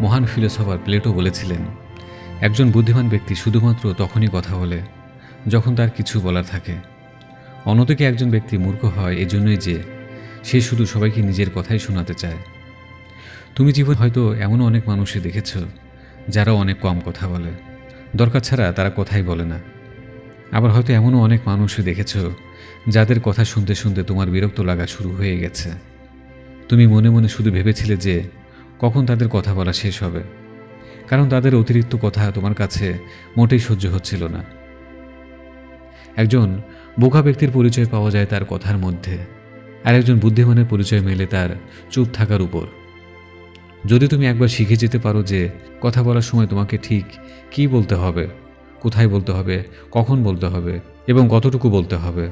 মহান philosopher Plato বলেছিলেন, একজন বুদ্ধিমান ব্যক্তি শুধুমাত্র তখনই কথা বলে যখন তার কিছু বলার থাকে। অন্যদিকে একজন ব্যক্তি মূর্খ হয় এজন্যই যে সে শুধু সবাইকে নিজের কথাই শোনাতে চায়। তুমি জীবন হয়তো এমন অনেক মানুষই দেখেছ যারা অনেক কম কথা বলে। দরকার ছাড়া তারা কথাই বলে না। আবার হয়তো এমনও অনেক মানুষই দেখেছ যাদের কথা শুনতে শুনতে তোমার বিরক্ত লাগা শুরু হয়ে গেছে। তুমি মনে মনে শুধু ভেবেছিলে যে কখন তাদের কথা বলা শেষ হবে? কারণ তাদের অতিরিক্ত কথা তোমার কাছে মোটেই সহ্য হচ্ছিল না। একজন বোকা ব্যক্তির পরিচয় পাওয়া যায় তার কথার মধ্যে, আর একজন বুদ্ধিমানের পরিচয় মেলে তার চুপ থাকার উপর। যদি তুমি একবার শিখে যেতে পারো যে কথা বলার সময় তোমাকে ঠিক কী বলতে হবে, কোথায় বলতে হবে, কখন বলতে হবে এবং কতটুকু বলতে হবে,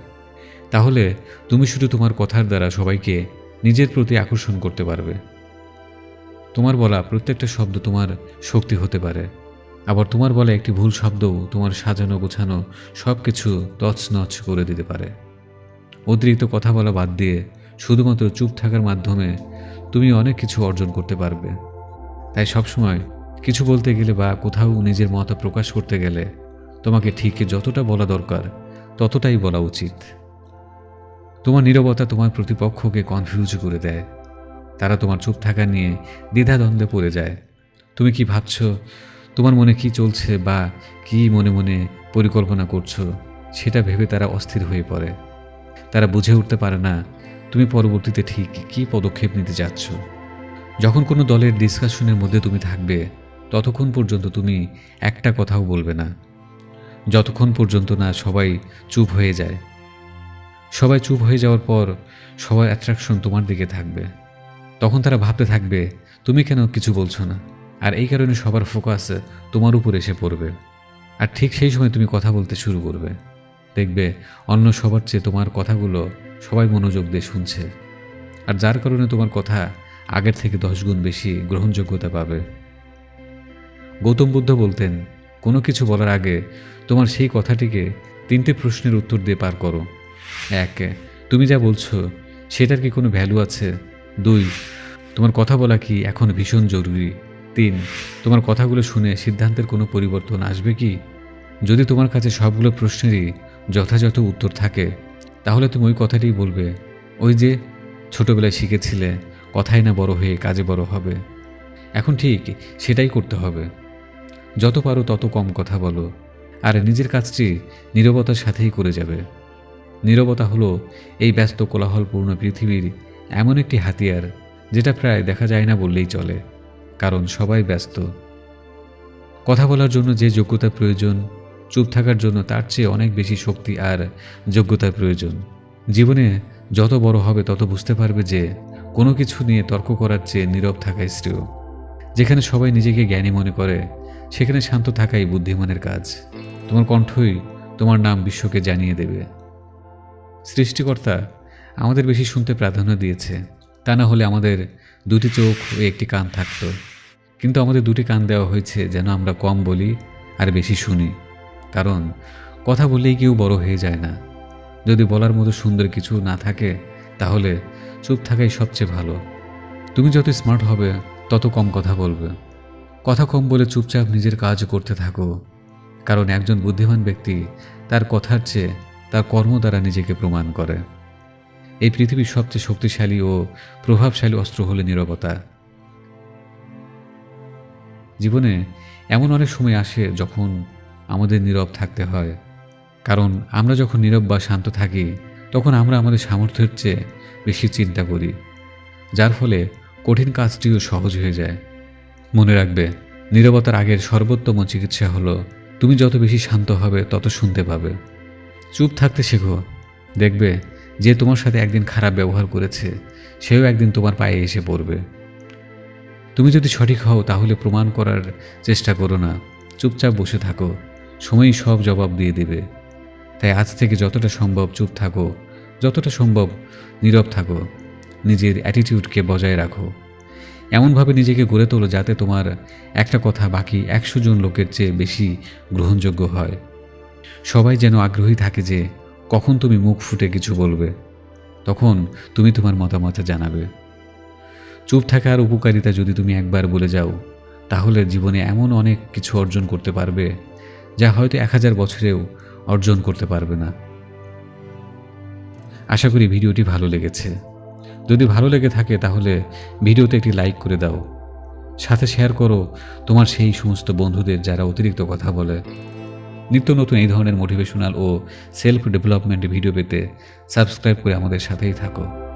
তাহলে তুমি শুধু তোমার কথার দ্বারা সবাইকে নিজের প্রতি আকর্ষণ করতে পারবে। তোমার বলা প্রত্যেকটা শব্দ তোমার শক্তি হতে পারে। আবার তোমার বলা একটি ভুল শব্দও তোমার সাজানো গোছানো সব কিছু তছনছ করে দিতে পারে। অতিরিক্ত কথা বলা বাদ দিয়ে শুধুমাত্র চুপ থাকার মাধ্যমে তুমি অনেক কিছু অর্জন করতে পারবে। তাই সবসময় কিছু বলতে গেলে বা কোথাও নিজের মত প্রকাশ করতে গেলে তোমাকে ঠিক যতটা বলা দরকার ততটাই বলা উচিত। তোমার নীরবতা তোমার প্রতিপক্ষকে কনফিউজ করে দেয়। তারা তোমার চুপ থাকা নিয়ে দ্বিধাদ্বন্দ্বে পড়ে যায়। তুমি কি ভাবছ, তোমার মনে কি চলছে বা কি মনে মনে পরিকল্পনা করছ, সেটা ভেবে তারা অস্থির হয়ে পড়ে। তারা বুঝে উঠতে পারে না, তুমি পরবর্তীতে ঠিক কী পদক্ষেপ নিতে যাচ্ছ। যখন কোনো দলের ডিসকাশনের মধ্যে তুমি থাকবে, ততক্ষণ পর্যন্ত তুমি একটা কথাও বলবে না। যতক্ষণ পর্যন্ত না সবাই চুপ হয়ে যায়। সবাই চুপ হয়ে যাওয়ার পর সবার অ্যাট্রাকশন তোমার দিকে থাকবে। তখন তারা ভাবতে থাকবে, তুমি কেন কিছু বলছো না? আর এই কারণে সবার ফোকাস তোমার উপর এসে পড়বে। আর ঠিক সেই সময় তুমি কথা বলতে শুরু করবে। দেখবে অন্য সবার চেয়ে তোমার কথাগুলো সবাই মনোযোগ দিয়ে শুনছে। আর যার কারণে তোমার কথা আগের থেকে দশ গুণ বেশি গ্রহণযোগ্যতা পাবে। গৌতম বুদ্ধ বলতেন, কোনো কিছু বলার আগে তোমার সেই কথাটিকে তিনটে প্রশ্নের উত্তর দিয়ে পার করো। এক, তুমি যা বলছো, সেটার কি কোনো ভ্যালু আছে? দুই, তোমার কথা বলা কি এখন ভীষণ জরুরি? তিন, তোমার কথাগুলো শুনে সিদ্ধান্তের কোনো পরিবর্তন আসবে কি? যদি তোমার কাছে সবগুলো প্রশ্নেরই যথাযথ উত্তর থাকে, তাহলে তুমি ওই কথাটিই বলবে। ওই যে, ছোটবেলায় শিখেছিলে, কথাই না বড় হয়ে কাজে বড় হবে। এখন ঠিক, সেটাই করতে হবে। যত পারো তত কম কথা বলো। আর নিজের কাজটি নীরবতার সাথেই করে যাবে। নীরবতা হলো এই ব্যস্ত কোলাহলপূর্ণ পৃথিবীর এমন একটি হাতিয়ার যেটা প্রায় দেখা যায় না বললেই চলে, কারণ সবাই ব্যস্ত। কথা বলার জন্য যে যোগ্যতা প্রয়োজন, চুপ থাকার জন্য তার চেয়ে অনেক বেশি শক্তি আর যোগ্যতার প্রয়োজন। জীবনে যত বড় হবে তত বুঝতে পারবে যে কোনো কিছু নিয়ে তর্ক করার চেয়ে নীরব থাকাই শ্রেয়। যেখানে সবাই নিজেকে জ্ঞানী মনে করে, সেখানে শান্ত থাকাই বুদ্ধিমানের কাজ। তোমার কণ্ঠই তোমার নাম বিশ্বকে জানিয়ে দেবে। সৃষ্টিকর্তা আমাদের বেশি শুনতে প্রাধান্য দিয়েছে। তা না হলে আমাদের দুটি চোখ ও একটি কান থাকতো। কিন্তু আমাদের দুটি কান দেওয়া হয়েছে যেন আমরা কম বলি আর বেশি শুনি। কারণ কথা বললেই কেউ বড় হয়ে যায় না। যদি বলার মতো সুন্দর কিছু না থাকে, তাহলে চুপ থাকাই সবচেয়ে ভালো। তুমি যত স্মার্ট হবে, তত কম কথা বলবে। কথা কম বলে চুপচাপ নিজের কাজ করতে থাকো। কারণ একজন বুদ্ধিমান ব্যক্তি তার কথার চেয়ে তার কর্ম দ্বারা নিজেকে প্রমাণ করে। এই পৃথিবীর সবচেয়ে শক্তিশালী ও প্রভাবশালী অস্ত্র হলো নীরবতা। জীবনে এমন অনেক সময় আসে যখন আমাদের নীরব থাকতে হয়। কারণ আমরা যখন নীরব বা শান্ত থাকি, তখন আমরা আমাদের সামর্থ্যের চেয়ে বেশি চিন্তা করি, যার ফলে কঠিন কাজটিও সহজ হয়ে যায়। মনে রাখবে, নীরবতার আগের সর্বোত্তম চিকিৎসা হলো, তুমি যত বেশি শান্ত হবে, তত শুনতে পাবে। চুপ থাকতে শেখো। দেখবে যে তোমার সাথে একদিন খারাপ ব্যবহার করেছে, সেও একদিন তোমার পায়ে এসে পড়বে। তুমি যদি সঠিক হও, তাহলে প্রমাণ করার চেষ্টা করো না। চুপচাপ বসে থাকো। সময়ই সব জবাব দিয়ে দেবে। তাই আজ থেকে যতটা সম্ভব চুপ থাকো। যতটা সম্ভব নীরব থাকো। নিজের অ্যাটিটিউডকে বজায় রাখো। এমনভাবে নিজেকে গড়ে তোলো যাতে তোমার একটা কথা বাকি একশো জন লোকের চেয়ে বেশি গ্রহণযোগ্য হয়। সবাই যেন আগ্রহী থাকে যে কখন তুমি মুখ ফুটে কিছু বলবে? তখন তুমি তোমার মতামত জানাবে। চুপ থাকার উপকারিতা যদি তুমি একবার বলে যাও, তাহলে জীবনে এমন অনেক কিছু অর্জন করতে পারবে, যা হয়তো এক হাজার বছরেও অর্জন করতে পারবে না। আশা করি ভিডিওটি ভালো লেগেছে। যদি ভালো লেগে থাকে, তাহলে ভিডিওতে একটি লাইক করে দাও। সাথে শেয়ার করো তোমার সেই সমস্ত বন্ধুদের যারা অতিরিক্ত কথা বলে। নিত্য নতুন এই ধরনের মোটিভেশনাল ও সেলফ ডেভেলপমেন্ট ভিডিও পেতে সাবস্ক্রাইব করে আমাদের সাথেই থাকো।